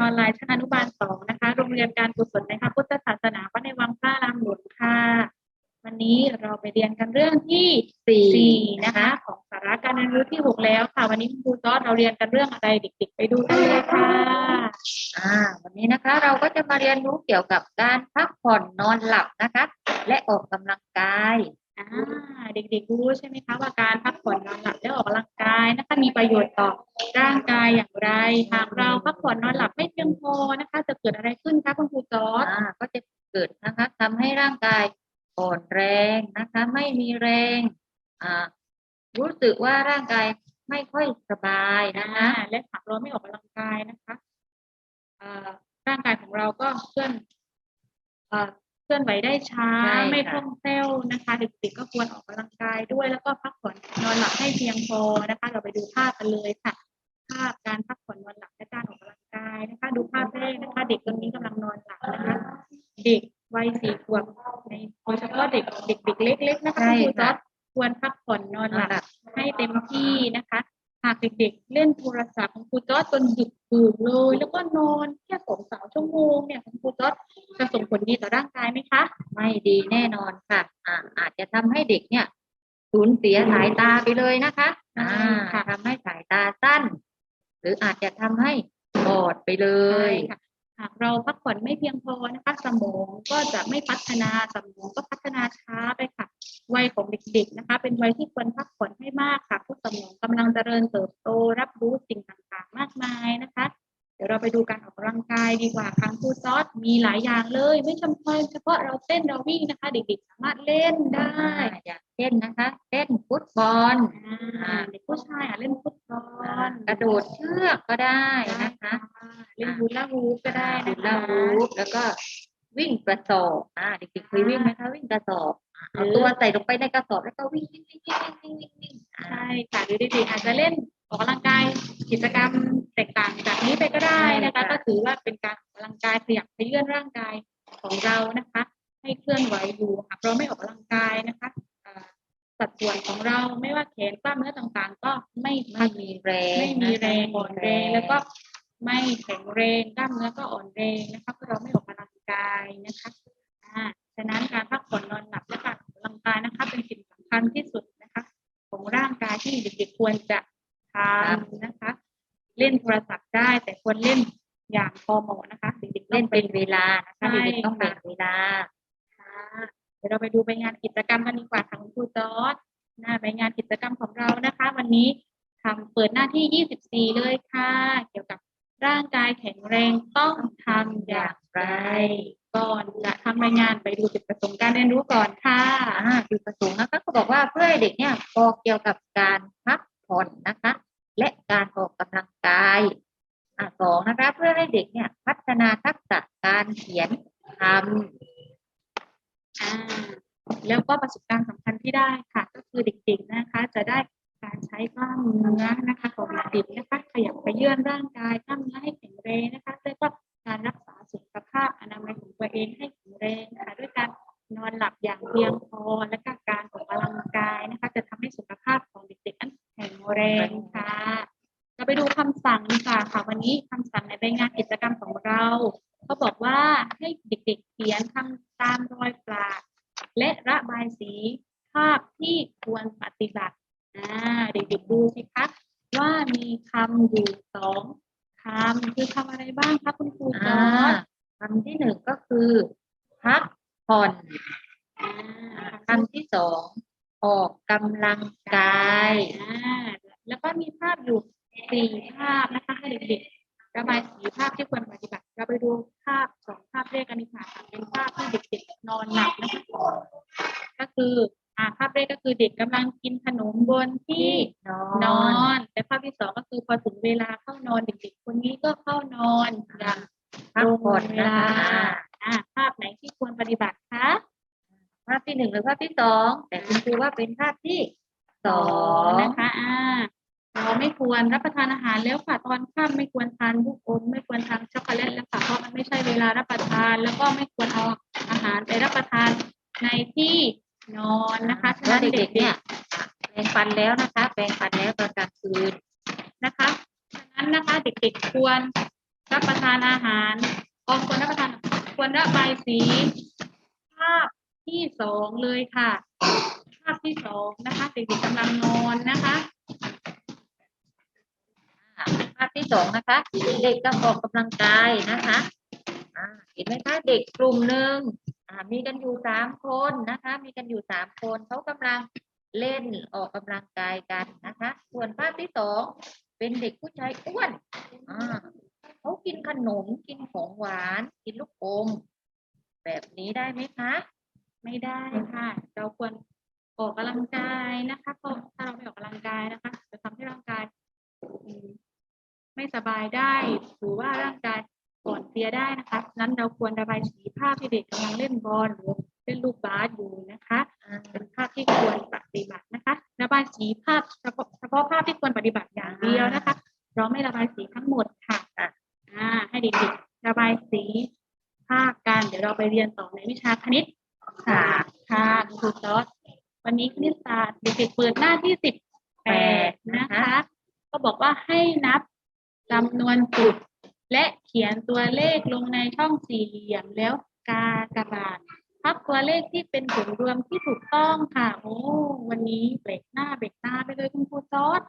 ออนไลน์ชั้นอนุบาลสองนะคะ โรงเรียนการกุศลนะคะพุทธศาสนาวัดในวังพระรามหลวงค่ะ วันนี้เราไปเรียนกันเรื่องที่สี่นะคะ ของสาระการเรียนรู้ที่หกแล้วค่ะ วันนี้คุณครูจอดเราเรียนกันเรื่องอะไรเด็ก ๆ ไปดูกันเลยค่ะอ่าวันนี้นะคะเราก็จะมาเรียนรู้เกี่ยวกับการพักผ่อนนอนหลับนะคะ และออกกำลังกาย อ่าเด็กๆรู้ใช่ไหมคะว่าการพักผ่อนนอนหลับและออกกำลังกายนะคะมีประโยชน์ต่อร่างกายอย่างไรหากเราพักผ่อนนอนหลับไม่เพียงพอนะคะ จะเกิดอะไรขึ้นคะคุณครูจอร์ดอ่าก็จะเกิดนะคะทำให้ร่างกายอ่อนแรงนะคะ ไม่มีแรงอ่ารู้สึกว่าร่างกายไม่ค่อยสบายนะคะอ่าและหากเราไม่ออกกำลังกายนะคะเอ่อร่างกายของเราก็เคลื่อนเอ่อ เคลื่อนไหวได้ช้าใช่ค่ะ ไม่คล่องแคล่วนะคะเด็กๆก็ควรออกกำลังกายด้วย แล้วก็พักผ่อนนอนหลับให้เพียงพอนะคะ เราไปดูภาพกันเลยค่ะ ภาพการพักผ่อนนอนหลับและการออกกำลังกายนะคะ ดูภาพแรกนะคะ เด็กคนนี้กำลังนอนหลับนะคะ เด็กวัยสี่ขวบในโดยเฉพาะเด็กเด็กเด็กเล็ก ๆ นะคะใช่คุณครูจอค่ะร์จควรพักผ่อนนอนนหอลันหลับบให้เต็มที่นะคะ หากเด็กๆ เล่นโทรศัพท์ของครูจอร์จจนดึกดื่นเลย แล้วก็นอนแค่สองสามชั่วโมงเนี่ยของครูจอร์จ จะส่งผลดีต่อร่างกายไหมคะ ไม่ดีแน่นอนค่ะอ่าอาจจะทำให้เด็กเนี่ยสูญเสียสายตาไปเลยนะคะอ่าค่ะทำให้สายตาสั้น หรืออาจจะทำให้บอดไปเลยใช่ค่ะหากเราพักผ่อนไม่เพียงพอนะคะสมองก็จะไม่พัฒนาสมองก็พัฒนาช้าไปค่ะ วัยของเด็กๆนะคะ เป็นวัยที่ควรพักผ่อนให้มากค่ะเพราะสมองกำลังเจริญเติบโตรับรู้สิ่งต่างๆ มากมายนะคะเดี๋ ยวเราไปดูการออกกำลังกายดีกว่าครั้งครูซอสมีหลายอย่างเลย ไม่จำเป็นเฉพาะเราเต้นเราวิ่งนะคะ เด็กๆสามารถเล่นได้อ่าอย่างเช่นนะคะเล่นฟุตบอลอ่าเด็กผู้ชายอะเล่นฟุตบอลกระโดดเชือกก็ได้นะคะเล่นฮูลาฮูปก็ได้ดูนะลาคะรูปแล้วก็วิ่งกระสอบอ่าเด็กๆเคยวิ่งไหมคะวิ่งกระสอบอ่าเอาหรือตัวใส่ลงไปในกระสอบแล้วก็วิ่งวิ่งวิ่งวิ่งวิ่งวิ่งวิ่งอ่าใช่ค่ะหรือเด็กๆอาจจะเล่น ออกกำลังกายกิจกรรมแตกต่างจากนี้ไปก็ได้นะคะ ก็ถือว่าเป็นการออกกำลังกายขยับขยื่นร่างกายของเรานะคะ ให้เคลื่อนไหวอยู่หากเราไม่ออกกำลังกายนะคะอ่าสัดส่วนของเราไม่ว่าแขนกล้ามเนื้อต่างๆ ก็ไม่ไม่มีแรงไม่มีแรงะคะอ่อนแรงแล้วก็ไม่แข็งแรงกล้ามเนื้อก็อ่อนแรงนะคะเพราะเราไม่ออกกำลังกายนะคะอ่าฉะนั้นการพักผ่อนนอนหลับและการออกกำลังกายนะคะ เป็นสิ่งสำคัญที่สุดนะคะ ของร่างกายที่เด็กๆควรจะทำนะคะ เล่นโท รศัพท์ได้ แต่ควรเล่นอย่างพอเหมาะนะคะเด็กๆเล่นเป็นวเวลานะคะใช่เด็กๆต้องค่ะแบ่งเวลา ค่ะเดี๋ยวเราไปดูใบงานกิจกรรมกันดีกว่าค่ะคุณครูจอร์ดหน้าใบงานกิจกรรมของเรานะคะ วันนี้ทำเปิดหน้าที่ 24 เลยค่ะ เกี่ยวกับร่างกายแข็งแรงต้องทำอย่างไร ก่อนจะทำใบงานไปดูจุดประสงค์การเรียนรู้ก่อนค่ะอ่าจุดประสงค์นะคะก็บอกว่าเพื่อให้เด็กเนี่ยบอกเกี่ยวกับการพักผ่อนนะคะ และการออกกำลัง กายอ่สองนะคะเพื่อให้เด็กเนี่ย พัฒนาทักษะการเขียนทอ่าแล้วก็ประสบการณ์สำคัญที่ได้ค่ะ ก็คือเด็กๆนะคะ จะได้การใช้กล้ามเนื้อนะคะของเด็กนะคะ ขยับไปเยื่อนร่างกายกล้ามเนื้อให้แข็งแรงนะคะแล้วก็การรักษาสุขภาพอนามัยของตัวเองให้แข็งแรงนะคะด้วยการนอนหลับอย่างเพียงพอและก็การออกกำลังกายนะคะ จะทำให้สุขภาพของเด็กๆนั้นแข็งแรงค่ะเราไปดูคำสั่งดีกว่าค่ะวันนี้คำสั่ง ในใบงานกิจกรรมของเราเขาบอกว่าให้เด็กๆเขียนทำตามรอยปลาและระบายสีภาพที่ควรปฏิบัติอ่าเด็กๆดูสิคะว่ามีคำอยู่สองคำคือคำอะไรบ้างคะคุณครูำจอ่าอร์จคำที่หนึ่งก็คือพักผ่อนอ่าคำที่สองออกกำลังกายอ่าแล้วก็มีภาพอยู่สี่ภาพนะคะให้เด็กๆ ระบายสีภาพที่ควรปฏิบัติ เราไปดูภาพสองภาพแรกกันดีกว่าค่ะเป็นภาพที่เด็กๆนอนหลับนะคะก็คืออ่าภาพแรกก็คือเด็กกำลังกินขนมบนที่นอนนอนแต่ภาพที่สองก็คือพอถึงเวลาเข้านอนเด็กๆคนนี้ก็เข้านอนอย่างพักผ่อนเวนะลาคะอ่าภาพไหนที่ควรปฏิบัติคะภาพที่หนึ่งหรือภาพที่สองแต่คุณครูว่าเป็นภาพที่สองนะคะอ่า เราไม่ควรรับประทานอาหารแล้วค่ะตอนค่ำไม่ควรทานลูกอมไม่ควรทานช็อกโกแลตแล้วค่ะเพราะมันไม่ใช่เวลารับประทาน แล้วก็ไม่ควรเอาอาหารไปรับประทานในที่นอนนะคะฉะนั้นเด็กๆเนี่ยแปรงฟันแล้วนะคะแปรงฟันแล้วตอนกลางคืน นะคะฉะนั้นนะคะเด็กๆควรรับประทานอาหารออกควรรับประทานควรระบายสีภาพที่สองเลยค่ะ ภาพที่สองนะคะเด็กๆกำลังนอนนะคะ ภาพที่สองนะคะ เด็กกำลังออกกำลังกายนะคะเห็นไหมคะเด็กกลุ่มหนึ่งมีกันอยู่สามคนนะคะ มีกันอยู่สามคนเขากำลังเล่นออกกำลังกายกันนะคะ ส่วนภาพที่สองเป็นเด็กผู้ชายอ้วนเขากินขนมกินของหวาน กินลูกอม แบบนี้ได้ไหมคะ ไม่ได้ค่ะ เราควรออกกำลังกายนะคะเพราะถ้าเราไม่ออกกำลังกายนะคะ จะทำให้ร่างกาย ไม่สบายได้หรือว่าร่างกายอ่อนเพลียได้นะคะนั้นเราควรระบายสีภาพที่เด็กกำลังเล่นบอลหรือเล่นลูกบาสอยู่นะคะ เป็นภาพที่ควรปฏิบัตินะคะระบายสีภาพเฉพาะเฉพาะภาพที่ควรปฏิบัติอย่างเดียวนะคะ เราไม่ระบายสีทั้งหมดค่ะอ่าให้เด็กๆระบายสีภาพกันเดี๋ยวเราไปเรียนต่อในวิชาคณิตศาสตร์ค่ะครูซอสวันนี้คณิตศาสตร์เด็กๆเปิดหน้าที่สิบแปดนะคะ ก็บอกว่าให้นับ จำนวนจุด และเขียนตัวเลขลงในช่องสี่เหลี่ยมแล้วกากระดาษพับตัวเลขที่เป็นผลรวมที่ถูกต้องค่ะ โอ้วันนี้เบรกหน้าเบรกตาไปเลยคุณครูซอส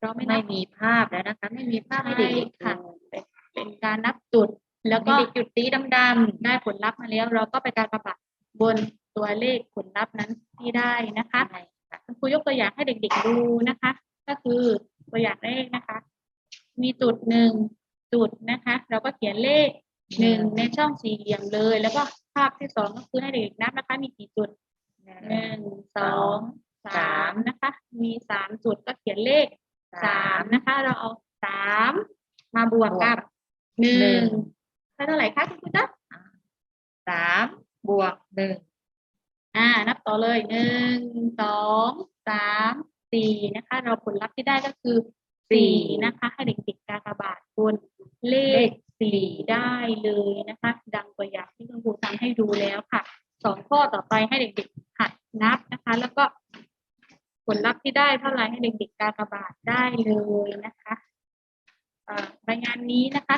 เราไม่ไม่นับมีภาพแล้วนะคะ ไม่มีภาพให้เด็กๆค่ะดูเป็นเป็นการนับจุด แล้วก็มีจุดสีดำได้ผลลัพธ์มาแล้ว เราก็ไปการกระบาดบนตัวเลขผลลัพธ์นั้นที่ได้นะคะๆใช่ค่ะคุณครูยกตัวอย่างให้เด็กๆดูนะคะ ก็คือตัวอย่างแรกนะคะ มีจุดหนึ่งจุดนะคะ เราก็เขียนเลขหนึ่งในช่องสี่เหลี่ยมเลย แล้วก็ภาพที่สองก็คือให้เด็กๆนับนะคะ มีกี่จุดหนึ่งสองสามนะคะ มีสามจุดก็เขียนเลขสามนะคะ เราเอาสามมาบวกกับหนึ่งเท่าไหร่คะคุณครูจ๊ะสามบวกหนึ่งอ่า นับต่อเลยหนึ่งสองสามสี่นะคะ เราผลลัพธ์ที่ได้ก็คือ สี่นะคะให้เด็กๆกากบาทบนเลขสี่ได้เลยนะคะ ดังตัวอย่างที่คุณครูทำให้ดูแล้วค่ะสองข้อต่อไปให้เด็กๆหัดนับนะคะ แล้วก็ผลลัพธ์ที่ได้เท่าไหร่ให้เด็กๆกากบาทได้เลยนะคะรายงานนี้นะคะ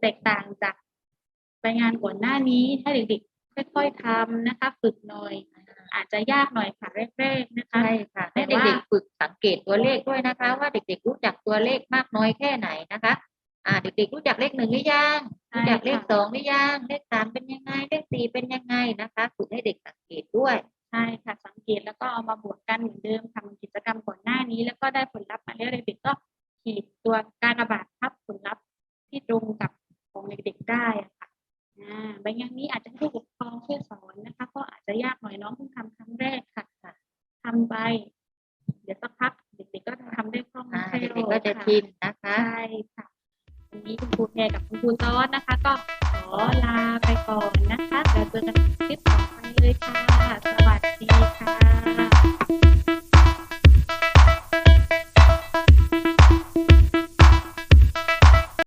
แตกต่างจากรายงานก่อนหน้านี้ให้เด็กๆค่อยๆทำนะคะ ฝึกหน่อย อาจจะยากหน่อยค่ะแรกๆนะคะใช่ค่ะแต่ให้ว่าเด็กๆฝึกสังเกตตัวเลขด้วยนะคะ ว่าเด็กๆรู้จักตัวเลขมากน้อยแค่ไหนนะคะอ่าเด็กๆรู้จักเลขหนึ่งหรือยังใช่รู้จักเลขค่ะสองหรือยังเลขสามเป็นยังไง เลขสี่เป็นยังไงนะคะฝึกให้เด็กสังเกตด้วยใช่ค่ะสังเกตแล้วก็เอามาบวกกันเหมือนเดิมทำกิจกรรมก่อนหน้านี้ แล้วก็ได้ผลลัพธ์มาแล้วเด็กๆก็ขีดตัวการระบาด คะใช่ค่ะวันนี้คุณครูแพรกับคุณครูต้อนนะคะ ก็ขอลาไปก่อนนะคะแล้วเจอกัน